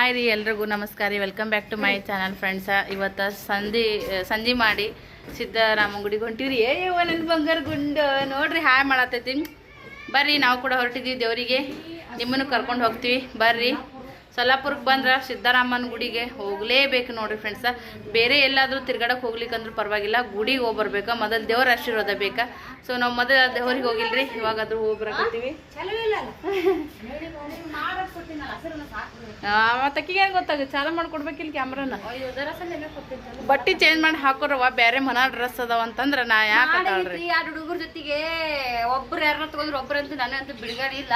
Hi ರೀ ಎಲ್ರಿಗೂ ನಮಸ್ಕಾರ ರೀ. Welcome back to my channel friends ಇವತ್ತು ಸಂಧಿ ಸಂಜೆ ಮಾಡಿ ಸಿದ್ದರಾಮ ಗುಡಿಗೆ ಹೊಂಟಿವ್ರಿ ಏ ಒಂದೊಂದು ಬಂಗಾರ ಗುಂಡು. ನೋಡ್ರಿ ಹಾಯ್ ಮಾಡತ್ತೈತಿ ಬರ್ರಿ, ನಾವು ಕೂಡ ಹೊರಟಿದ್ದೀವಿ ದೇವರಿಗೆ. ನಿಮ್ಮನ್ನು ಕರ್ಕೊಂಡು ಹೋಗ್ತೀವಿ. ಬರ್ರಿ. ಸೊಲ್ಲಾಪುರಕ್ಕೆ ಬಂದ್ರೆ ಸಿದ್ದರಾಮನ ಗುಡಿಗೆ ಹೋಗಲೇಬೇಕು ನೋಡಿರಿ ಫ್ರೆಂಡ್ಸ ಬೇರೆ ಎಲ್ಲಾದರೂ ತಿರ್ಗಾಡಕ್ಕೆ ಹೋಗ್ಲಿಕ್ಕಂದ್ರೂ ಪರವಾಗಿಲ್ಲ ಗುಡಿಗೆ ಹೋಗಿ ಬರ್ಬೇಕಾ ಮೊದಲು ದೇವರ ಆಶೀರ್ವಾದ ಬೇಕಾ? ಸೊ ನಾವು ಮೊದಲು ದೇವ್ರಿಗೆ ಹೋಗಿಲ್ರಿ. ಇವಾಗಾದರೂ ಹೋಗಿ ಬರಕತ್ತೀವಿ ಮತ್ತಕ್ಕಿಗೆ ಏನು ಗೊತ್ತಾಗ ಚಾಲ ಮಾಡ್ಕೊಡ್ಬೇಕಿಲ್ಲ ಕ್ಯಾಮ್ರಾನ? ಬಟ್ಟೆ ಚೇಂಜ್ ಮಾಡಿ ಹಾಕೋರವ ಬೇರೆ ಮನ ಡ್ರೆಸ್ ಅದಾವ ಅಂತಂದ್ರೆ ನಾ ಯಾಕೆ ಹುಡುಗರ ಜೊತೆಗೆ ಒಬ್ರು ಯಾರನ್ನ ತಗೊಂಡ್ರೆ ಒಬ್ಬರಂತೂ ನಾನೇ ಅಂತ ಬಿಡುಗಡೆ ಇಲ್ಲ.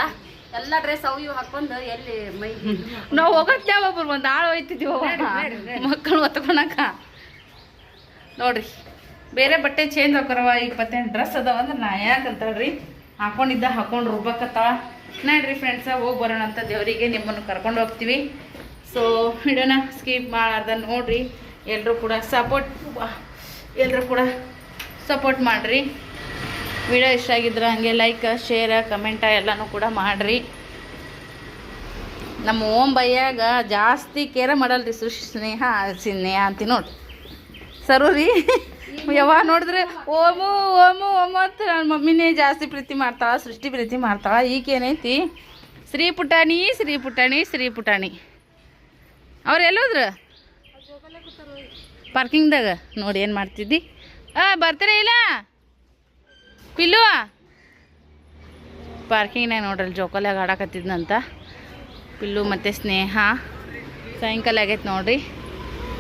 ಎಲ್ಲ ಡ್ರೆಸ್ ಅವು ಇವು ಹಾಕೊಂಡು ಎಲ್ಲಿ ಮೈ ನಾವು ಹೋಗತ್ತೆ ಒಬ್ರು ಒಂದು ಆಳು ಹೋಯ್ತಿದ್ವಿ ಮಕ್ಕಳು ಹೊತ್ಕೊಳಕ. ನೋಡ್ರಿ ಬೇರೆ ಬಟ್ಟೆ ಚೇಂಜ್ ಹಾಕೋರವ ಇಪ್ಪತ್ತೆಂಟು ಡ್ರೆಸ್ ಅದಾವ ಅಂದ್ರೆ ನಾ ಯಾಕೆ ಅಂತಳ್ರಿ? ಹಾಕೊಂಡಿದ್ದ ಹಾಕೊಂಡು ರುಬ್ಬಕತ್ತಾವ ನೋಡ್ರಿ ಫ್ರೆಂಡ್ಸ ಹೋಗಿ ಬರೋಣ ಅಂತ ದೇವರಿಗೆ ನಿಮ್ಮನ್ನು ಕರ್ಕೊಂಡು ಹೋಗ್ತೀವಿ. ಸೊ ವಿಡಿಯೋನ ಸ್ಕಿಪ್ ಮಾಡಾರ್ದ ನೋಡ್ರಿ. ಎಲ್ಲರೂ ಕೂಡ ಸಪೋರ್ಟ್ ಎಲ್ಲರೂ ಕೂಡ ಸಪೋರ್ಟ್ ಮಾಡಿರಿ. ವಿಡಿಯೋ ಇಷ್ಟ ಆಗಿದ್ರೆ ಹಂಗೆ ಲೈಕ್ ಶೇರ್ ಕಮೆಂಟ ಎಲ್ಲನೂ ಕೂಡ ಮಾಡಿರಿ. ನಮ್ಮ ಓಂ ಬೈಯಾಗ ಜಾಸ್ತಿ ಕೇರ ಮಾಡಲ್ರಿ ಸುಶ್ ಸ್ನೇಹ ಸ್ನೇಹ ಅಂತೀನಿ ನೋಡ್ರಿ ಸರು ರೀ ಯಾವಾಗ ನೋಡಿದ್ರೆ ಓಮು ಓಮು ಓಮು ಅಂತ ನನ್ನ ಮಮ್ಮಿನೇ ಜಾಸ್ತಿ ಪ್ರೀತಿ ಮಾಡ್ತಾಳ, ಸೃಷ್ಟಿ ಪ್ರೀತಿ ಮಾಡ್ತಾಳ, ಈಗೇನೈತಿ? ಶ್ರೀ ಪುಟಾಣಿ ಶ್ರೀ ಪುಟಾಣಿ ಶ್ರೀ ಪುಟಾಣಿ. ಅವ್ರು ಎಲ್ಲೋದ್ರ ಪಾರ್ಕಿಂಗ್ದಾಗ. ನೋಡಿ ಏನು ಮಾಡ್ತಿದ್ದಿ? ಬರ್ತೀರಾ ಇಲ್ಲ? ಪಿಲ್ಲು? ಪಾರ್ಕಿಂಗ್ನಾಗ ನೋಡ್ರಿ ಜೋಕಾಲಾಗ ಆಡಕತ್ತಿದ್ನಂತ. ಪಿಲ್ಲು ಮತ್ತು ಸ್ನೇಹ. ಸಾಯಂಕಾಲ ಆಗೈತೆ ನೋಡ್ರಿ.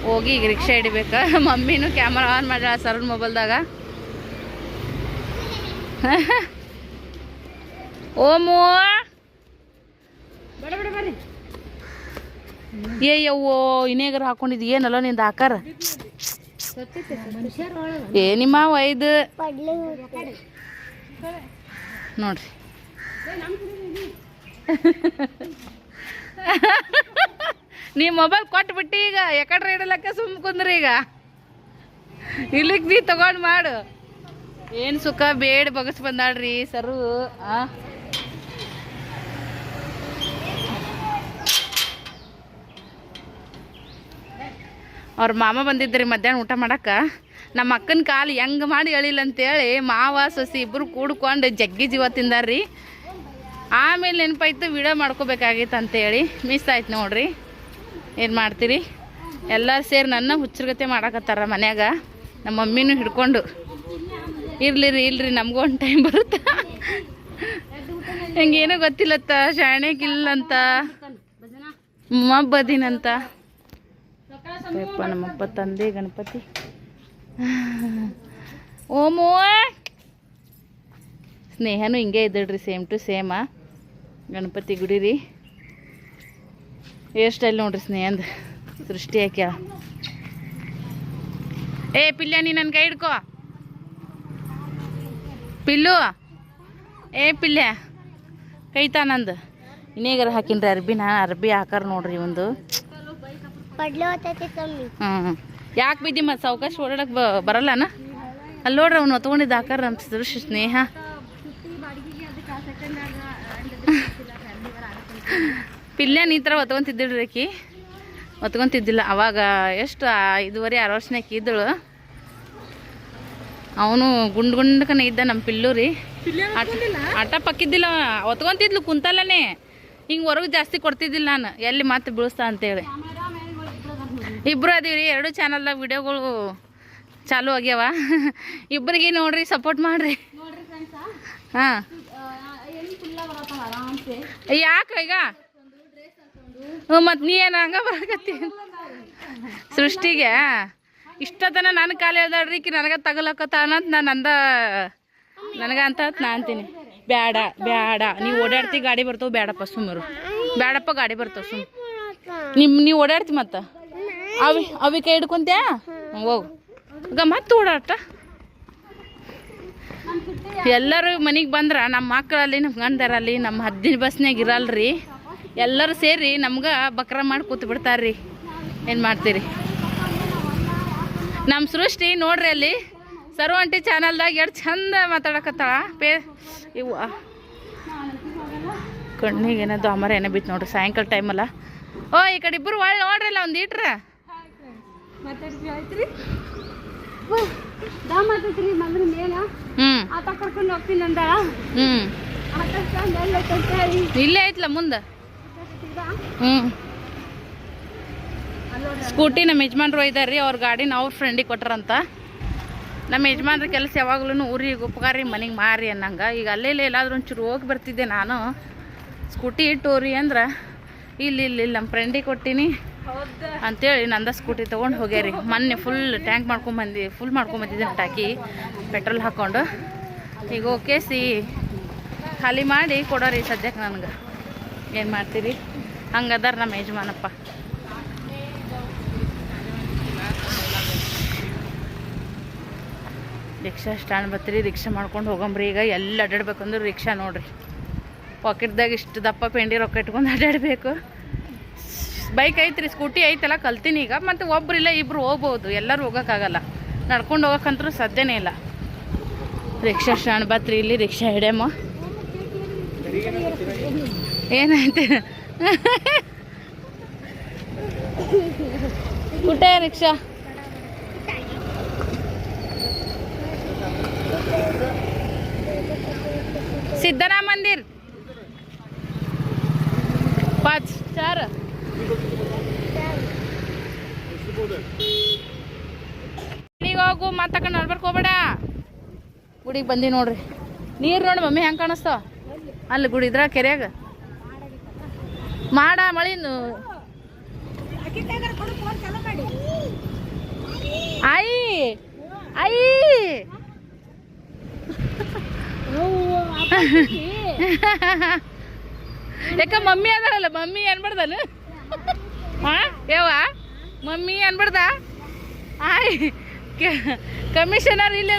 ಹೋಗಿ ಈಗ ರಿಕ್ಷಾ ಹಿಡಿಬೇಕು. ಮಮ್ಮಿನೂ ಕ್ಯಾಮ್ರಾ ಆನ್ ಮಾಡ್ಯಾಳ ಸರ್ನ ಮೊಬೈಲ್ದಾಗ ಓಮು ಬೇಡ ಬೇಡ ಬರ್ರಿ. ಏ ಯವ್ವೋ ಇನೇಗರ ಹಾಕೊಂಡಿದ್ದು? ಏನಲ್ಲ ನಿಂದ ಆಕಾರ ಏ ನಿಮ್ಮ ಒಯ್ದು ನೋಡ್ರಿ. ನೀ ಮೊಬೈಲ್ ಕೊಟ್ಬಿಟ್ಟು ಈಗ ಯಾಕಡ್ರೆ ಇಡಲಕ್ಕ ಸುಮ್ ಕುಂದ್ರಿ ಈಗ. ಇಲ್ಲಿಗೆ ನೀ ತಗೊಂಡು ಮಾಡು. ಏನು ಸುಖ, ಬೇಡ ಬಗಸ್ ಬಂದಾಳ್ರಿ ಸರು ಆ? ಅವ್ರ ಮಾಮ ಬಂದಿದ್ರಿ ಮಧ್ಯಾಹ್ನ ಊಟ ಮಾಡಕ್ಕೆ. ನಮ್ಮ ಅಕ್ಕನ ಕಾಲು ಹೆಂಗೆ ಮಾಡಿ ಎಳಿಲ್ಲ ಅಂತೇಳಿ ಮಾವ ಸೊಸಿ ಇಬ್ಬರು ಕೂಡ್ಕೊಂಡು ಜಗ್ಗಿ ಜೀವ ತಿಂದಾರ್ರಿ. ಆಮೇಲೆ ನೆನಪಾಯ್ತು ವಿಡಿಯೋ ಮಾಡ್ಕೋಬೇಕಾಗಿತ್ತು ಅಂತೇಳಿ. ಮಿಸ್ ಆಯ್ತು ನೋಡ್ರಿ. ಏನು ಮಾಡ್ತೀರಿ? ಎಲ್ಲರೂ ಸೇರಿ ನನ್ನ ಹುಚ್ಚರ್ಗತೆ ಮಾಡಕತ್ತಾರ ಮನ್ಯಾಗ. ನಮ್ಮ ಮಮ್ಮಿನೂ ಹಿಡ್ಕೊಂಡು. ಇರ್ಲಿ ರೀ ಇಲ್ರಿ ನಮಗೂ ಒಂದು ಟೈಮ್ ಬರುತ್ತೆ? ಹೆಂಗೇನೋ ಗೊತ್ತಿಲ್ಲತ್ತ ಶಾಣೆಗಿಲ್ಲಂತ ಮಬ್ಬದಿನಂತ. ಯಪ್ಪ ನಮ್ಮಪ್ಪ ತಂದೆ ಗಣಪತಿ. ಓಮೋ ಸ್ನೇಹನೂ ಹಿಂಗೆ ಇದ್ದಳ್ರಿ ಸೇಮ್ ಟು ಸೇಮ ಗಣಪತಿ ಗುಡಿರಿ. ಹೇರ್ ಸ್ಟೈಲ್ ನೋಡ್ರಿ ಸ್ನೇಹಂದ. ಸೃಷ್ಟಿ ಹಾಕ್ಯ ಏ ಪಿಲ್ಯ ನೀ ನನ್ನ ಕೈ ಹಿಡ್ಕೋ. ಪಿಲ್ಲು. ಏ ಪಿಲ್ಯ. ಕೈತಾ ನಂದು. ಇನ್ನೇಗಾರ ಹಾಕಿನ್ರಿ ಅರ್ಬಿ? ನಾನು ಅರ್ಬಿ ಹಾಕಾರ ನೋಡ್ರಿ ಒಂದು ಹ್ಮ್. ಹ್ಞೂ ಯಾಕೆ ಬಿದ್ದಿ ಮತ್ತು ಸಾವಕಾಶ ಓಡಾಡಕ್ಕೆ ಬರಲ್ಲನ? ಅಲ್ಲಿ ನೋಡ್ರಿ ಅವ್ನು ಹೊತ್ಕೊಂಡಿದ್ದ ಆಕಾರ ನಮ್ಮ ಸ್ನೇಹ. ಪಿಲ್ಯಾನ್ ಈ ಥರ ಒತ್ಕೊಂತಿದ್ದಿಳ್ರಿ ಆಕಿ? ಒತ್ಕೊಂತಿದ್ದಿಲ್ಲ. ಅವಾಗ ಎಷ್ಟು ಇದುವರೆ ಆರು ವರ್ಷನಾಕಿ ಇದ್ದಳು. ಅವನು ಗುಂಡ್ ಗುಂಡ್ಕನ ಇದ್ದ ನಮ್ಮ ಪಿಲ್ಲು ರೀ. ಆಟ ಪಕ್ಕಿದ್ದಿಲ್ಲ ಒತ್ಕೊಂತಿದ್ಲು ಕುಂತಲ್ಲನೇ. ಹಿಂಗೆ ಹೊರಗೆ ಜಾಸ್ತಿ ಕೊಡ್ತಿದ್ದಿಲ್ಲ ನಾನು. ಎಲ್ಲಿ ಮತ್ತೆ ಬೀಳಿಸ್ತಾ ಅಂತೇಳಿ. ಇಬ್ರು ಅದೀವಿ ರೀ ಎರಡು ಚಾನಲ್ದಾಗ ವಿಡಿಯೋಗಳು ಚಾಲು ಆಗ್ಯಾವ. ಇಬ್ಬರಿಗೆ ನೋಡ್ರಿ ಸಪೋರ್ಟ್ ಮಾಡ್ರಿ. ಹಾಂ. ಯಾಕೆ ಈಗ? ಹ್ಞೂ ಮತ್ತು ನೀ ಏನು ಹಂಗ ಬರಕತ್ತಿ? ಸೃಷ್ಟಿಗೆ. ಇಷ್ಟತನ ನನ್ನ ಕಾಲು ಹೇಳ್ದಾಡ್ರಿ ಈಕಿ ನನಗೆ ತಗಲಕತ್ತಾನ ಅಂತ ನಾನು ಅಂದ ನನಗೆ ಅಂತ ನಾ ಅಂತೀನಿ. ಬ್ಯಾಡ ಬ್ಯಾಡ. ನೀವು ಓಡಾಡ್ತಿ ಗಾಡಿ ಬರ್ತಾವ ಬ್ಯಾಡಪ್ಪ ಸುಮ್ಮರು ಬ್ಯಾಡಪ್ಪ ಗಾಡಿ ಬರ್ತಾವ ಸುಮ್ ನಿಮ್ಮ ನೀವು ಓಡಾಡ್ತಿ ಮತ್ತೆ? ಅವಿ ಅವಿ ಕೈ ಹಿಡ್ಕೊಂತ್ಯಾ ಹೋಗು. ಈಗ ಮತ್ತೆ ಓಡಾಟ ಎಲ್ಲರೂ ಮನೆಗೆ ಬಂದ್ರೆ ನಮ್ಮ ಮಕ್ಕಳಲ್ಲಿ ನಮ್ಮ ಗಂಡರಲ್ಲಿ ನಮ್ಮ ಹದ್ದಿನ ಬಸ್ನಾಗ ಇರಲ್ರಿ. ಎಲ್ಲರೂ ಸೇರಿ ನಮ್ಗೆ ಬಕ್ರ ಮಾಡಿ ಕೂತು ಬಿಡ್ತಾರ್ರಿ. ಏನು ಮಾಡ್ತೀರಿ? ನಮ್ಮ ಸೃಷ್ಟಿ ನೋಡ್ರಿ ಅಲ್ಲಿ ಸರ್ವಂಟಿ ಚಾನಲ್ದಾಗ ಎಷ್ಟು ಚಂದ ಮಾತಾಡಕತ್ತಾಳ. ಪೇ ಇವ ಕಣ್ಣಿಗೆ ಏನದು ಅಮರ ಏನೋ ಬಿತ್ತು ನೋಡ್ರಿ, ಸಾಯಂಕಾಲ ಟೈಮಲ್ಲ ಓ, ಈ ಕಡೆ ಇಬ್ಬರು ಒಳ್ಳೆ ನೋಡ್ರಲ್ಲ ಒಂದ್ ಮಗ್ನ ಮೇಲ? ಆತ ಕರ್ಕೊಂಡು ಹೋಗ್ತೀನಿ ಅಂದಾಳ? ಹ್ಮ್. ಆತ ಸ್ಟ್ಯಾಂಡ್ ಎಲ್ಲ ಅಂತ ಹೇಳಿ. ಇಲ್ಲೇ ಐತ್ಲ ಮುಂದೆ? ಹ್ಮ್. ಸ್ಕೂಟಿ ನಮ್ಮ ಯಜಮಾನ್ರು ಒಯ್ದಾರ್ರಿ ಅವ್ರ ಗಾಡಿನ ಅವ್ರ ಫ್ರೆಂಡಿಗೆ ಕೊಟ್ರಂತ. ನಮ್ಮ ಯಜಮಾನ್ರ ಕೆಲಸ ಯಾವಾಗ್ಲೂ ಊರಿಗೆ ಉಪಕಾರಿ ಮನೆಗೆ ಮಾರಿ ಅನ್ನಂಗ. ಈಗ ಅಲ್ಲೇ ಎಲ್ಲಾದ್ರೂ ಒಂಚೂರು ಹೋಗಿ ಬರ್ತಿದ್ದೆ ನಾನು. ಸ್ಕೂಟಿ ಇಟ್ಟು ಇಟ್ಟೋರಿ ಅಂದ್ರೆ. ಇಲ್ಲಿ ಇಲ್ಲಿ ಇಲ್ಲಿ ನಮ್ಮ ಫ್ರೆಂಡಿಗೆ ಕೊಟ್ಟಿನಿ. ಅಂತೇಳಿ ನಂದ ಸ್ಕೂಟಿ ತೊಗೊಂಡು ಹೋಗ್ಯಾರಿ. ಮೊನ್ನೆ ಫುಲ್ ಟ್ಯಾಂಕ್ ಮಾಡ್ಕೊಂಬಂದು ಫುಲ್ ಮಾಡ್ಕೊಂಬಂದಿದ್ದೆ ಟಾಕಿ ಪೆಟ್ರೋಲ್ ಹಾಕ್ಕೊಂಡು ಈಗ ಓಕೆ ಸಿ, ಖಾಲಿ ಮಾಡಿ ಕೊಡೋರಿ ಸದ್ಯಕ್ಕೆ ನನಗೆ. ಏನು ಮಾಡ್ತೀರಿ? ಹಂಗದಾರ ನಮ್ಮ ಯಜಮಾನಪ್ಪ. ರಿಕ್ಷಾ ಸ್ಟ್ಯಾಂಡ್ ಬತ್ರಿ, ರಿಕ್ಷಾ ಮಾಡ್ಕೊಂಡು ಹೋಗಂಬ್ರಿ ಈಗ. ಎಲ್ಲ ಅಡ್ಡಾಡ್ಬೇಕಂದ್ರೆ ರಿಕ್ಷಾ ನೋಡ್ರಿ. ಪಾಕೆಟ್ದಾಗ ಇಷ್ಟು ದಪ್ಪ ಪೆಂಡಿ ರೊಕ್ಕ ಇಟ್ಕೊಂಡು ಅಡ್ಡಾಡಬೇಕು ಬೈಕ್ ಐತ್ರಿ ಸ್ಕೂಟಿ ಐತಲ್ಲ, ಕಲ್ತೀನಿ ಈಗ. ಮತ್ತು ಇಲ್ಲ ಇಬ್ರು ಹೋಗ್ಬೋದು. ಎಲ್ಲರೂ ಹೋಗೋಕ್ಕಾಗಲ್ಲ. ನಡ್ಕೊಂಡು ಹೋಗೋಕ್ಕಂತೂ ಸಾಧ್ಯನೇ ಇಲ್ಲ. ರಿಕ್ಷಾ ಸ್ಟ್ಯಾಂಡ್ ಬತ್ರಿ, ಇಲ್ಲಿ ರಿಕ್ಷಾ ಹಿಡ್ಯಮ್ಮ. ಏನಾಯ್ತು? ಕುಟೆ ರಿಕ್ಷಾ. ಸಿದ್ದರಾಮ ಮಂದಿರ್ ಪಾಚ್ ಸ್ಟಾರ್ ಮಾತಾಕೊಂಡು ನಡ್ಬರ್ಕ್ ಹೋಗ್ಬೇಡ. ಗುಡಿಗೆ ಬಂದಿ ನೋಡ್ರಿ. ನೀರು ನೋಡಿ ಮಮ್ಮಿ ಹೆಂಗೆ ಕಾಣಿಸ್ತಾವ ಅಲ್ಲಿ ಗುಡಿ ಇದ್ರ ಕೆರೆಯಾಗ? ಮಾಡ ಮಳಿನ ಆಯಿ ಅಯ್ಯ ಯಾಕ ಮಮ್ಮಿ ಅದಾಳಲ್ಲ? ಮಮ್ಮಿ ಅನ್ಬಾರ್ದನು? ಹಾ ಯವ್ವ? ಮಮ್ಮಿ ಅನ್ಬಾರ್ದ? ಆಯ್. ಕಮಿಷನರ್ ಇಲ್ಲಿ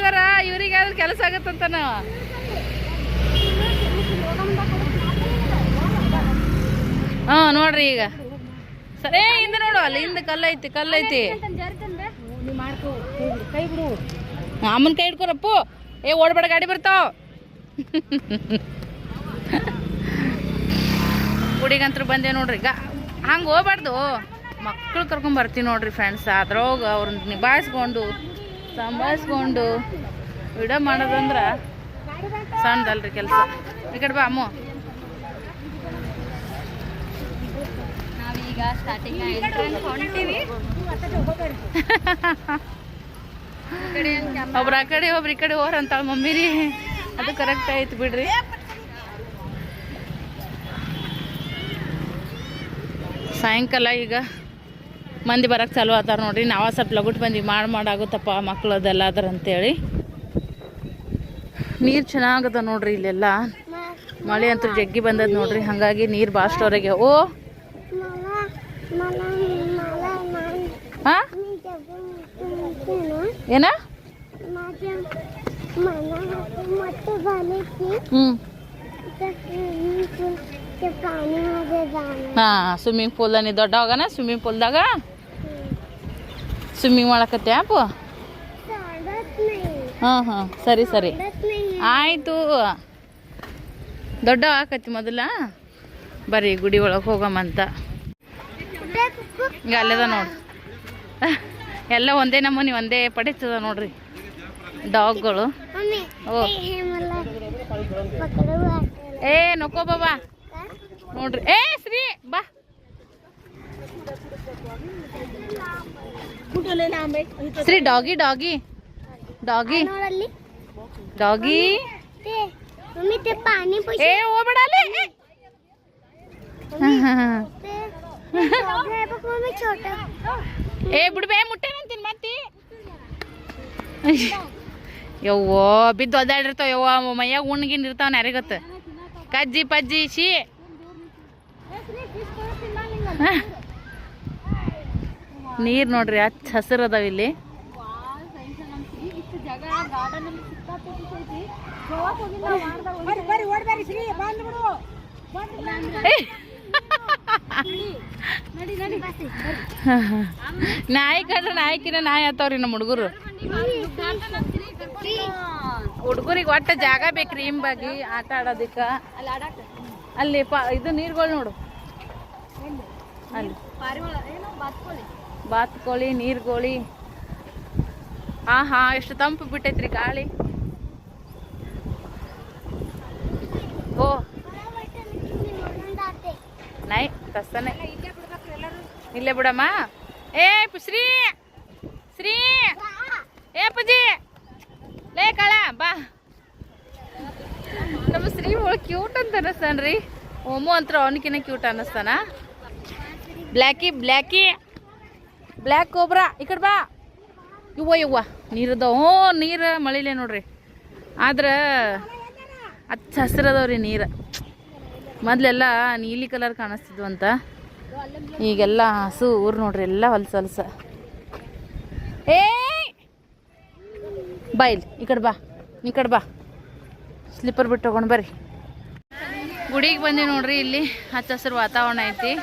ಇವರಿಗೆ ಆದ್ರೆ ಕೆಲಸ ಆಗತ್ತಂತ ನಾವು. ಹಾ, ನೋಡ್ರಿ ಈಗ. ಸರಿ ಹಿಂದೆ ನೋಡು ಅಲ್ಲಿ, ಹಿಂದೆ ಕಲ್ಲೈತಿ ಕಲ್ಲೈತಿ. ಅಮ್ಮನ ಕೈ ಹಿಡ್ಕೊರಪ್ಪು. ಏ, ಓಡ್ಬೇಡ, ಗಾಡಿ ಬರ್ತಾವ. ಗುಡಿಗಂತೂ ಬಂದೆ ನೋಡ್ರಿ ಈಗ ಹಂಗೆ ಹೋಗ್ಬಾರ್ದು. ಮಕ್ಕಳು ಕರ್ಕೊಂಡ್ ಬರ್ತೀವಿ ನೋಡ್ರಿ ಫ್ರೆಂಡ್ಸ್ ಅದ್ರೊಳಗ ಅವ್ರನ್ನ ನಿಭಾಯಿಸ್ಕೊಂಡು ಸಂಭಾಯಿಸ್ಕೊಂಡು ವಿಡಿಯೋ ಮಾಡೋದಂದ್ರ ಸಣ್ಣದಲ್ರಿ ಕೆಲಸ. ಈ ಕಡೆ ಬಾ ಅಮ್ಮ. ನಾವೀಗ ಸ್ಟಾರ್ಟಿಂಗ್ ಎಂಟ್ರೆನ್ಸ್ ಹೊಂಟೀವಿ. ಒಬ್ರು ಆ ಕಡೆ ಒಬ್ರು ಈ ಕಡೆ ಹೋರ್ ಅಂತಾಳ ಮಮ್ಮಿ ರೀ ಅದು ಕರೆಕ್ಟ್ ಆಯ್ತು ಬಿಡ್ರಿ. ಸಾಯಂಕಾಲ ಈಗ ಮಂದಿ ಬರಕ್ಕೆ ಚಾಲು ಆತಾರ ನೋಡ್ರಿ. ನಾವ ಸ್ವಲ್ಪ ಲಗುಟ್ ಬಂದು ಮಾಡಿ ಮಾಡಾಗುತ್ತಪ್ಪ ಮಕ್ಳು ಅದೆಲ್ಲ ಅದ್ರ ಅಂತೇಳಿ. ನೀರು ಚೆನ್ನಾಗದ ನೋಡ್ರಿ ಇಲ್ಲೆಲ್ಲ. ಮಳೆ ಅಂತೂ ಜಗ್ಗಿ ಬಂದದ ನೋಡ್ರಿ. ಹಾಗಾಗಿ ನೀರು ಭಾಳ ಸ್ಟೋರಿಗೆ ಓ! ಹಾ? ಏನ? ಹಾ ಸ್ವಿಮ್ಮಿಂಗ್ ಪೂಲ್ ದೊಡ್ಡ ಹೋಗನ ಸ್ವಿಮ್ಮಿಂಗ್ ಪೂಲ್ದಾಗ ಸ್ವಿಮ್ಮಿಂಗ್ ಮಾಡಕತ್ತ್ಯಾಪ ಹಾಂ ಹಾಂ. ಸರಿ ಸರಿ. ಆಯಿತು. ದೊಡ್ಡ ಆಕತಿ ಮೊದಲ. ಬರಿ ಗುಡಿ ಒಳಗೆ ಹೋಗಮಂತ ಈಗ ಅಲ್ಲದ ನೋಡ್ರಿ ಎಲ್ಲ ಒಂದೇ ನಮೂನಿ, ಒಂದೇ ಪಡಿತದ ನೋಡ್ರಿ. ಡಾಗ್ಗಳು ಓ. ಏ ನೊಕೋ ಬಾಬಾ ನೋಡ್ರಿ. ಏ, ಶ್ರೀ, ಬಾ. ಶ್ರೀ ಡಾಗಿ ಡಾಗಿ ಡಾಗಿ ನೋಡಲ್ಲಿ ಡಾಗಿ मम्मी ते पाणी ಏ ಹೋಗ್ಬೇಡ ಅಲ್ಲಿ ಹಾ, ಹಾ, ಹಾ. बघ मम्मी छोटा ಏ ಬಿಡ್ಬೇ ಮುಟ್ಟೇನಂತೀನಿ ಮತ್ತೆ ಯವ್ವೋ ಬಿದ್ದು ಒದ್ದಾಡಿರ್ತಾವ ಯವ್ವ ಮೈಯಾಗ ಉಣ್ಗಿನ್ ಇರ್ತಾವ ಯಾರಿಗೊತ್ತ ಕಜ್ಜಿ ಪಜ್ಜಿ ಶಿ ನೀರ್ ನೋಡ್ರಿ ಹಚ್ಚ ಹಸಿರು ಇಲ್ಲಿ. ನಾಯಿ ಕಂಡ್ರೆ ನಾಯಿಕಿನ ನಾಯಿ ಆತಾವ್ರಿ ನಮ್ಮ ಹುಡುಗರು. ಹುಡುಗರಿಗೆ ಒಟ್ಟ ಜಾಗ ಬೇಕ್ರಿ ಹಿಂಬಾಗಿ, ಆಟ ಆಡೋದಿಕ್ಕ. ಅಲ್ಲಿ ಇದು ನೀರ್ಗಳು ನೋಡು. ಅಲ್ಲಿ. ಬಾತ್ಕೋಳಿ, ನೀರ್ಗೋಳಿ. ಆಹಾ, ಎಷ್ಟು ತಂಪು ಬಿಟ್ಟೈತ್ರಿ ಗಾಳಿ. ಓ. ನೈ ತಸ್ತಾನೆ ಇಲ್ಲೇ ಬಿಡಮ್ಮ. ಏ ಶ್ರೀ ಶ್ರೀ. ಏ, ಪೂಜಿ. ಲೇ, ಕಳ, ಬಾ. ನಮ್ಮ ಶ್ರೀ ಒಳಗೆ ಕ್ಯೂಟ್ ಅಂತ ಅನ್ನಿಸ್ತಾನ್ರಿ ಓಮು ಅಂತ ಅವನಿಕಿನ ಕ್ಯೂಟ್ ಅನ್ನಿಸ್ತಾನ ಬ್ಲ್ಯಾಕಿ ಬ್ಲ್ಯಾಕಿ. ಬ್ಲ್ಯಾಕ್ ಕೋಬ್ರಾ, ಈ ಕಡೆ ಬಾ. ಇವ್ವ ಇವ್ವ ನೀರದ ಓ ನೀರು ಮಳಿಲೆ ನೋಡ್ರಿ. ಆದ್ರೆ ಹಚ್ಚ ಹಸಿರದವ್ರಿ ನೀರು. ಮೊದಲೆಲ್ಲ ನೀಲಿ ಕಲರ್ ಕಾಣಿಸ್ತಿದ್ವು ಅಂತ. ಈಗೆಲ್ಲ ಹಸು, ಊರು ನೋಡ್ರಿ, ಎಲ್ಲ ಹೊಲ್ಸ ಹೊಲ್ಸ. ಏ ಬಾ ಇಲ್ಲಿ, ಈ ಕಡೆ ಬಾ, ಈ ಕಡೆ ಬಾ. ಸ್ಲಿಪ್ಪರ್ ಬಿಟ್ಟು ತಗೊಂಡು ಬರ್ರಿ. ಗುಡಿಗೆ ಬಂದೆ ನೋಡ್ರಿ, ಇಲ್ಲಿ ಹಚ್ಚ ಹಸಿರು ವಾತಾವರಣ ಐತಿ.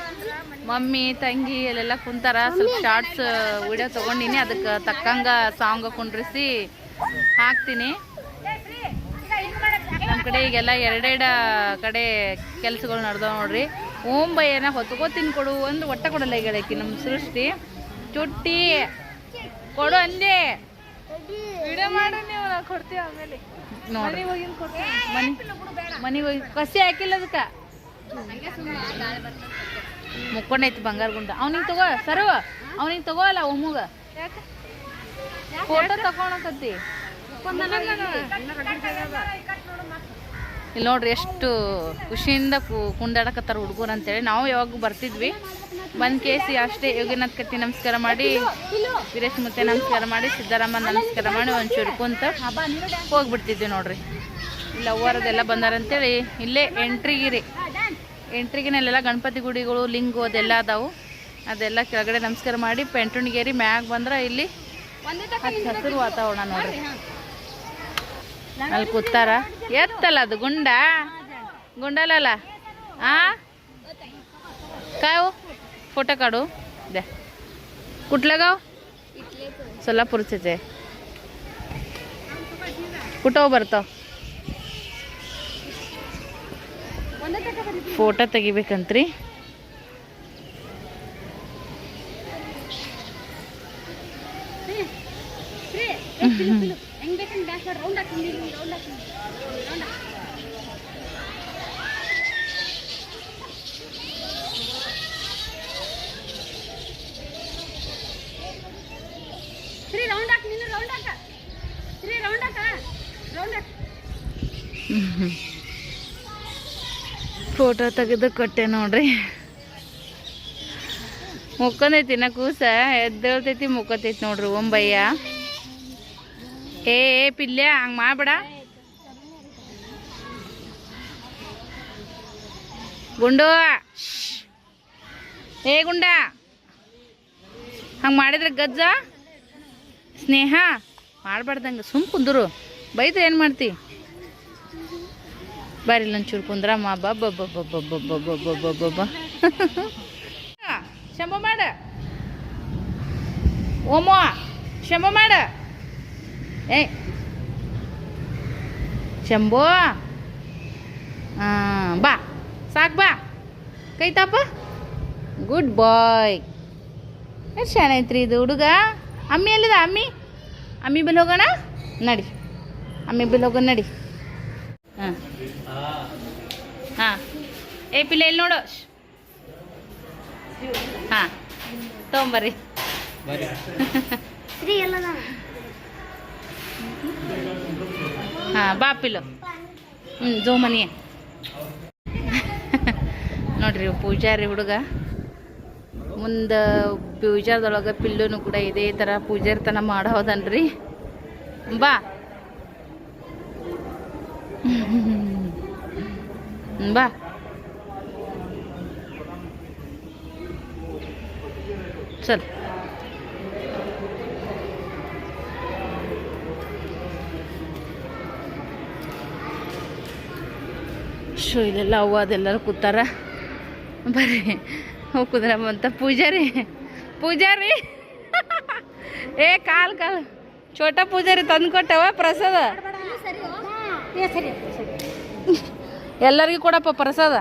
ಮಮ್ಮಿ ತಂಗಿ ಅಲ್ಲೆಲ್ಲ ಕುಂತಾರ. ಸ್ವಲ್ಪ ಶಾರ್ಟ್ಸ್ ವಿಡಿಯೋ ತಗೊಂಡಿನಿ. ಅದಕ್ಕೆ ತಕ್ಕಂಗ ಸಾಂಗ್ ಕುಂಡ್ರಿಸಿ ಹಾಕ್ತೀನಿ. ನಮ್ಮ ಕಡೆ ಈಗೆಲ್ಲ ಎರಡೆರಡ ಕಡೆ ಕೆಲಸಗಳು ನಡೆದವ ನೋಡ್ರಿ. ಓಂ ಬಯ್ಯನ ಹೊತ್ಕೋತೀನಿ ಕೊಡು ಒಂದು ಒಟ್ಟ ಕೊಡಲ್ಲ ಈಗ ನಮ್ಮ ಸೃಷ್ಟಿ. ಚುಟ್ಟಿ ಕೊಡು ಅಂದೆ. ವಿಡಿಯೋ ಮಾಡು ನೀವು ಕೊಡ್ತೀವಿ ಆಮೇಲೆ. ನೋಡಿ ಮನಿ ಮನಿಗೆ ಹೋಗಿ ಕಸಿ ಹಾಕಿಲ್ಲ ಅದಕ್ಕೆ ಮುಕ್ಕೊಂಡೈತಿ ಬಂಗಾರ ಗುಂಡ. ಅವ್ನಿಗೆ ತಗೋ, ಸರ್ವ. ಅವ್ನಿಗೆ ತಗೋ ಅಲ್ಲ ಒಮ್ಮಗ. ಫೋಟೋ ತಗೊಳಕತ್ತಿ ಇಲ್ಲಿ ನೋಡ್ರಿ ಎಷ್ಟು ಖುಷಿಯಿಂದ ಕುಂದಾಡಕತ್ತಾರ ಹುಡುಗರು ಅಂತೇಳಿ. ನಾವು ಯಾವಾಗ ಬರ್ತಿದ್ವಿ, ಬಂದ್ ಕೇಸಿ ಅಷ್ಟೇ. ಯೋಗಿನಾಥ್ ಕಟ್ಟಿ ನಮಸ್ಕಾರ ಮಾಡಿ, ವೀರೇಶ್ ಮುತ್ತೆ ನಮಸ್ಕಾರ ಮಾಡಿ, ಸಿದ್ದರಾಮ ನಮಸ್ಕಾರ ಮಾಡಿ ಒಂಚೂರು ಕುಂತ ಹೋಗ್ಬಿಡ್ತಿದ್ವಿ ನೋಡ್ರಿ. ಇಲ್ಲ ಅವರದೆಲ್ಲ ಬಂದಾರಂತೇಳಿ. ಇಲ್ಲೇ ಎಂಟ್ರಿಗಿರಿ. ಎಂಟ್ರಿಗಿನಲ್ಲೆಲ್ಲ ಗಣಪತಿ ಗುಡಿಗಳು ಲಿಂಗು ಅದೆಲ್ಲ ಅದಾವು ಅದೆಲ್ಲ ಕೆಳಗಡೆ ನಮಸ್ಕಾರ ಮಾಡಿ ಪೆಂಟುಣಿಗೇರಿ ಮ್ಯಾಗ ಬಂದ್ರೆ ಇಲ್ಲಿ ಹಚ್ಚ ಹಸಿರು ವಾತಾವರಣ ನೋಡ್ರಿ ಅಲ್ಲಿ ಕೂತಾರ ಎತ್ತಲ್ಲ ಅದು ಗುಂಡ ಗುಂಡಲಲ್ಲ ಆ काय हो फोटो काढू द्या कुठलं गाव सोलापूरचेच आहे कुठं ಬರ್ತಾವ ಫೋಟೋ ತೆಗಿಬೇಕಂತ್ರಿ. ರೌಂಡ್ ಹಾಕಿ ರೌಂಡ್ ಆಕ ರೌಂಡ್ ಶ್ರೀ ರೌಂಡ್ ಹಾಕಿ ನೀನು ರೌಂಡ್ ಹಾಕ ಶ್ರೀ ರೌಂಡ್ ಹಾಕ ರೌಂಡ್ ಹಾಕ ಫೋಟೋ ತೆಗೆದು ಕೊಟ್ಟೆ ನೋಡ್ರಿ. ಮುಕ್ಕೊಂದೈತಿ ನಾ ಕೂಸ? ಎದ್ದೇಳ್ತೈತಿ ಮುಕ್ಕೊತೈತಿ ನೋಡ್ರಿ ಒಂಬಯ್ಯ ಏ ಏ, ಪಿಲ್ಯ, ಹಂಗೆ ಮಾಡಬೇಡ. ಗುಂಡು. ಏ, ಗುಂಡ. ಹಂಗೆ ಮಾಡಿದ್ರೆ ಗಜ್ಜ? ಸ್ನೇಹ? ಮಾಡಬಾರ್ದಂಗೆ ಸುಮ್ ಕುಂದರು. ಬೈದ್ರೆ ಏನು ಮಾಡ್ತಿ? ಬರ್ರಿ ಒಂಚೂರು ಕುಂದ್ರಮ್ಮ ಬಬ್ಬ ಶಂಭ ಮಾಡ ಓಮೋ ಶಂಭ ಮಾಡ ಏ ಶಂಭೋ ಬಾ ಸಾಕು ಬಾ ಕೈ ಗುಡ್ ಬಾಯ್ ಎಷ್ಟು ಶಾಣೆ ಇದು ಹುಡುಗ ಅಮ್ಮಿ ಎಲ್ಲಿದ ಅಮ್ಮಿ ಅಮ್ಮಿ ಬಲ್ಲಿ ಹೋಗೋಣ ನಡಿ ಅಮ್ಮಿ ಬಲ್ಲಿ ಹೋಗೋಣ ನಡಿ ಹಾಂ. ಹಾಂ. ಏ ಪಿಲ್ಲ ಇಲ್ಲಿ ನೋಡು. ಹಾಂ. ತೊಗೊಂಬರ್ರಿ. ಹಾಂ ಬಾ ಪಿಲ್ಲು ಹ್ಞೂ ಜೋ ಮನಿ. ನೋಡ್ರಿ ಪೂಜಾರಿ ಹುಡುಗ. ಮುಂದೆ ಪೂಜಾದೊಳಗೆ ಪಿಲ್ಲುನು ಕೂಡ ಇದೇ ಥರ ಪೂಜಾರ್ತನ ಮಾಡೋದನ್ರಿ ಬಾ. ಬಾ ಚಲ್ ಶೋ ಇಲ್ಲೆಲ್ಲ ಅವ್ವ, ಅದೆಲ್ಲರೂ ಕೂತಾರ? ಬರ್ರಿ ಹೋಗಿ ಕುಂದ್ರಮ್ಮಂತ ಪೂಜಾರಿ. ಪೂಜಾರಿ? ಏ, ಕಾಲ್ ಕಾಲ್. ಛೋಟ ಪೂಜಾರಿ ತಂದು ಕೊಟ್ಟವ ಪ್ರಸಾದ? ಎಲ್ಲರಿಗೂ ಕೊಡಪ್ಪ ಪ್ರಸಾದ.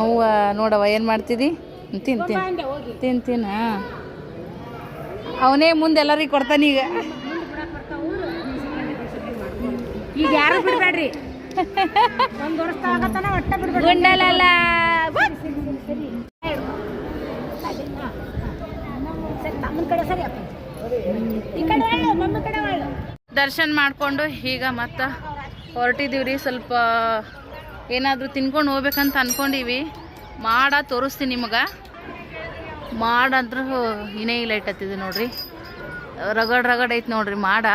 ಅವ್ವ ನೋಡವ ಏನು ಮಾಡ್ತಿದ್ದಿ ತಿನ್ ತಿನ್. ಅವನೇ ಮುಂದೆ ಎಲ್ಲರಿಗೂ ಕೊಡ್ತಾನೆ ಈಗ. ಈಗ ಯಾರು ಬಿಡ್ಬೇಡ್ರಿ? ಒಂದ್ ವರ್ಷ ಆಗತ್ತನ ಒಟ್ಟ ಬಿಡ್ಬೇಡ್ರಿ. ಗುಂಡಲಲ್ಲ. ತಮ್ಮನ ಕಡೆ ಸರಿ ಅಪ್ಪ. ಈ ಕಡೆ ಒಳ್ಳೆ ಮಮ್ಮ ಕಡೆ ಒಳ್ಳೆ. ದರ್ಶನ ಮಾಡಿಕೊಂಡು ಈಗ ಮತ್ತೆ ಹೊರಟಿದ್ದೀವಿ ರೀ ಸ್ವಲ್ಪ ಏನಾದರೂ ತಿನ್ಕೊಂಡು ಹೋಗ್ಬೇಕಂತ ಅಂದ್ಕೊಂಡೀವಿ ಮಾಡ ತೋರಿಸ್ತೀನಿ ನಿಮಗೆ. ಮಾಡಂದ್ರೂ ಇನೇ ಇಲ್ಲ ಇಟ್ಟತ್ತಿದ್ದು ನೋಡ್ರಿ. ರಗಡ್ ರಗಡ್ ಐತೆ ನೋಡ್ರಿ ಮಾಡ.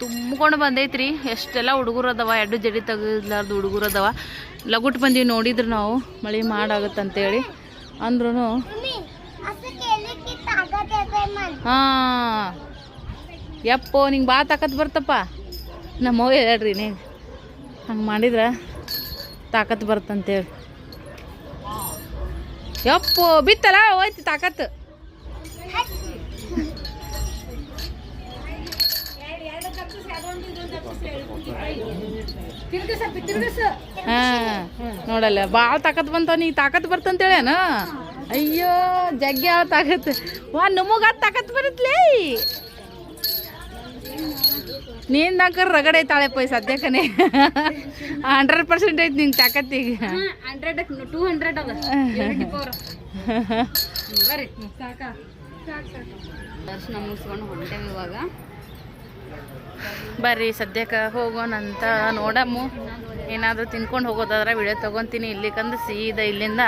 ತುಂಬ್ಕೊಂಡು ಬಂದೈತ್ರಿ. ಎಷ್ಟೆಲ್ಲ ಹುಡುಗರು ಅದಾವ. ಎಡ್ಡು ಜಡಿ ತೆಗಿಲಾರ್ದು ಹುಡುಗರು ಅದಾವ. ಲಗುಟ್ ಬಂದೀವಿ ನೋಡಿದ್ರು ನಾವು. ಮಳೆ ಮಾಡಾಗತ್ತಂತೇಳಿ. ಅಂದ್ರೂ ಹಾಂ. ಯಪ್ಪೋ, ನಿಂಗೆ ಬಾ ತಾಕತ್ ಬರ್ತಪ್ಪ. ನಮ್ಮ ಹೇಳ್ರಿ ನೀ ಹಂಗೆ ಮಾಡಿದ್ರೆ ತಾಕತ್ ಬರ್ತಂತೇಳಿ. ಯಪ್ಪೋ ಬಿತ್ತಲ್ಲ ಹೋಯ್ತು ತಾಕತ್. ತಿರ್ಗಿಸಪ್ಪಿ ತಿರ್ಗಿಸು ಹಾಂ, ನೋಡಲ್ಲ ಭಾಳ ತಾಕತ್ ಬಂತವ ನೀ, ತಾಕತ್ ಬರ್ತಂತೇಳೇನ ಅಯ್ಯೋ, ಜಗ್ಗಿ ಯಾವ ತಾಕತ್. ವಾ, ನಮಗ ತಾಕತ್ ಬರುತ್ತಲೇ ನೀನ್ ನಾಲ್ಕರ್ ರಗಡೆ ಐತಾಳೆ ಪೈ ಸದ್ಯಕನೆ ಹಂಡ್ರೆಡ್ ಪರ್ಸೆಂಟ್ ಐತಿ ನಿನ್ ತಾಕತ್ತಿ ಹಂಡ್ರೆಡ್ ಟೂ ಹಂಡ್ರೆಡ್ ಅದ. ಪವರ್ ಬರ್ರಿ ಸಾಕ. ದರ್ಶನ ಮುಗಿಸ್ಕೊಂಡು ಹೊಂಟೇವಿ ಇವಾಗ. ಬರ್ರಿ ಸದ್ಯಕ್ಕೆ ಹೋಗೋಣಂತ ನೋಡಮ್ಮು. ಏನಾದರೂ ತಿನ್ಕೊಂಡು ಹೋಗೋದಾದ್ರೆ ವಿಡಿಯೋ ತೊಗೊತೀನಿ. ಇಲ್ಲಿಕಂದು ಸೀದಾ ಇಲ್ಲಿಂದ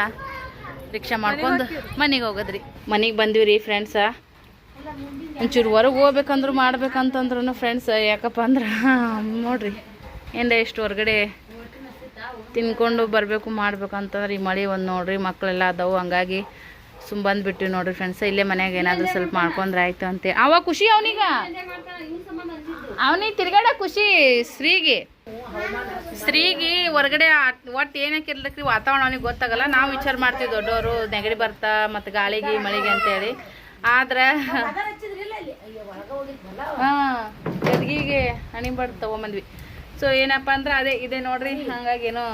ರಿಕ್ಷಾ ಮಾಡ್ಕೊಂಡು ಮನೆಗೆ ಹೋಗೋದ್ರಿ. ಮನೆಗೆ ಬಂದ್ವಿ ರೀ ಫ್ರೆಂಡ್ಸ ಒಂಚೂರು ಹೊರಗೆ ಹೋಗ್ಬೇಕಂದ್ರು ಮಾಡ್ಬೇಕಂತಂದ್ರೂ ಫ್ರೆಂಡ್ಸ್ ಯಾಕಪ್ಪ ಅಂದ್ರೆ, ನೋಡ್ರಿ ಏನ ಎಷ್ಟು ಹೊರಗಡೆ ತಿನ್ಕೊಂಡು ಬರಬೇಕು, ಮಾಡ್ಬೇಕಂತಂದ್ರೆ ಈ ಮಳೆ ಒಂದು ನೋಡ್ರಿ ಮಕ್ಕಳೆಲ್ಲ ಅದಾವು, ಹಂಗಾಗಿ ಸುಮ್ ಬಂದ್ಬಿಟ್ಟಿವಿ ನೋಡ್ರಿ ಫ್ರೆಂಡ್ಸ್ ಇಲ್ಲೇ ಮನ್ಯಾಗ ಏನಾದರೂ ಸ್ವಲ್ಪ ಮಾಡ್ಕೊಂಡ್ರೆ ಆಯ್ತು ಅಂತೆ. ಅವ ಖುಷಿ ಅವನೀಗ? ಅವನಿಗೆ ತಿರ್ಗಾಡ ಖುಷಿ ಸ್ತ್ರೀಗೆ. ಸ್ತ್ರೀಗೆ ಹೊರಗಡೆ ಒಟ್ಟು ಏನಕ್ಕೆ ಇರ್ಲಕ್ರಿ ವಾತಾವರಣ ಅವನಿಗೆ ಗೊತ್ತಾಗಲ್ಲ. ನಾವು ವಿಚಾರ ಮಾಡ್ತೀವಿ ದೊಡ್ಡವರು ನೆಗಡಿ ಬರ್ತಾ ಮತ್ತು ಗಾಳಿಗೆ ಮಳೆಗೆ ಅಂತೇಳಿ. ಆದ್ರೆ ಹಾಂ ಗದ್ಗಿಗೆ ಹಣಿ ಬಡ್ದು ತೊಗೊಂಬಂದ್ವಿ. ಸೊ ಏನಪ್ಪ ಅಂದ್ರೆ ಅದೇ ಇದೆ ನೋಡ್ರಿ ಹಂಗಾಗೇನು. ಏನೋ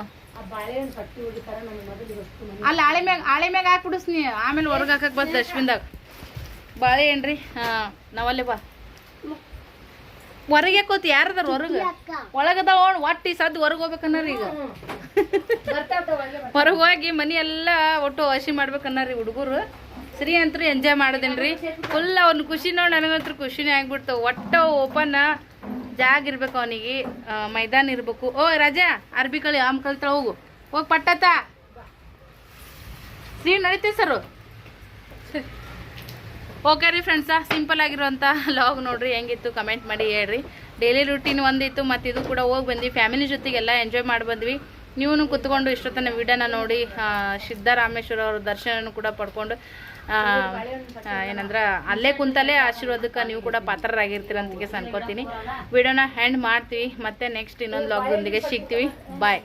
ಅಲ್ಲಿ ಆಳೆ ಮ್ಯಾಗ ಆಳೆ ಮ್ಯಾಗ ಹಾಕ್ಬಿಡಿಸ್ನಿ ಆಮೇಲೆ ಹೊರಗೆ ಹಾಕಕ್ಕೆ ಬರ್ತದೆ ಡಸ್ಟ್ಬಿನ್ದಾಗ. ಬಾಳೆ ಏನ್ರಿ ಹಾಂ ನಾವಲ್ಲೇ ಬಾ. ಹೊರಗೆ ಕೂತ್ ಯಾರದಾರ ಹೊರಗೆ? ಒಳಗದ ಒಟ್ಟಿ ಸದ್ ಸದ್ದು ಹೊರಗೆ ಹೋಗ್ಬೇಕನ್ನಾರ ಈಗ. ಹೊರಗೆ ಹೋಗಿ ಮನಿ ಎಲ್ಲ ಒಟ್ಟು ಹಸಿ ಮಾಡ್ಬೇಕನ್ನಾರಿ ಹುಡುಗರು. ಸರಿ ಅಂತೂ ಎಂಜಾಯ್ ಮಾಡೋದೇನ್ರಿ ಫುಲ್ ಅವ್ನ ಖುಷಿ ನೋಡಿ ನನಗಂತೂ ಖುಷಿನೇ ಆಗ್ಬಿಡ್ತಾವ ಒಟ್ಟು ಓಪನ್ ಜಾಗ ಇರ್ಬೇಕು ಅವನಿಗೆ. ಮೈದಾನ ಇರ್ಬೇಕು. ಓ, ರಜಾ, ಅರ್ಬಿ ಕಳಿ, ಆಮ್ ಕಳ್ತಾ ಹೋಗು. ಹೋಗಿ ಪಟ್ಟತ್ತ. ಶ್ರೀ ನಡೀತೀವಿ ಸರು? ಓಕೆ ರೀ ಫ್ರೆಂಡ್ಸ ಸಿಂಪಲ್ ಆಗಿರುವಂಥ ಲಾಗ್ ನೋಡ್ರಿ. ಹೆಂಗಿತ್ತು ಕಮೆಂಟ್ ಮಾಡಿ ಹೇಳ್ರಿ. ಡೈಲಿ ರೂಟೀನ್ ಒಂದಿತ್ತು, ಮತ್ತು ಇದು ಕೂಡ ಹೋಗಿ ಬಂದ್ವಿ. ಫ್ಯಾಮಿಲಿ ಜೊತೆಗೆಲ್ಲ ಎಂಜಾಯ್ ಮಾಡಿ ಬಂದ್ವಿ. ನೀವು ಕುತ್ಕೊಂಡು ಇಷ್ಟೊತ್ತನ ವಿಡಿಯೋನ ನೋಡಿ ಸಿದ್ದರಾಮೇಶ್ವರ ಅವ್ರ ದರ್ಶನ ಕೂಡ ಪಡ್ಕೊಂಡು ಏನಂದ್ರೆ, ಅಲ್ಲೇ ಕುಂತಲ್ಲೇ ಆಶೀರ್ವಾದಕ್ಕೆ ನೀವು ಕೂಡ ಪಾತ್ರರಾಗಿರ್ತೀರ ಅಂತ ಅನ್ಕೋತೀನಿ ವಿಡಿಯೋನ ಹ್ಯಾಂಡ್ ಮಾಡ್ತೀವಿ. ಮತ್ತೆ ನೆಕ್ಸ್ಟ್ ಇನ್ನೊಂದು ಲಾಗ್ದೊಂದಿಗೆ ಸಿಗ್ತೀವಿ. ಬಾಯ್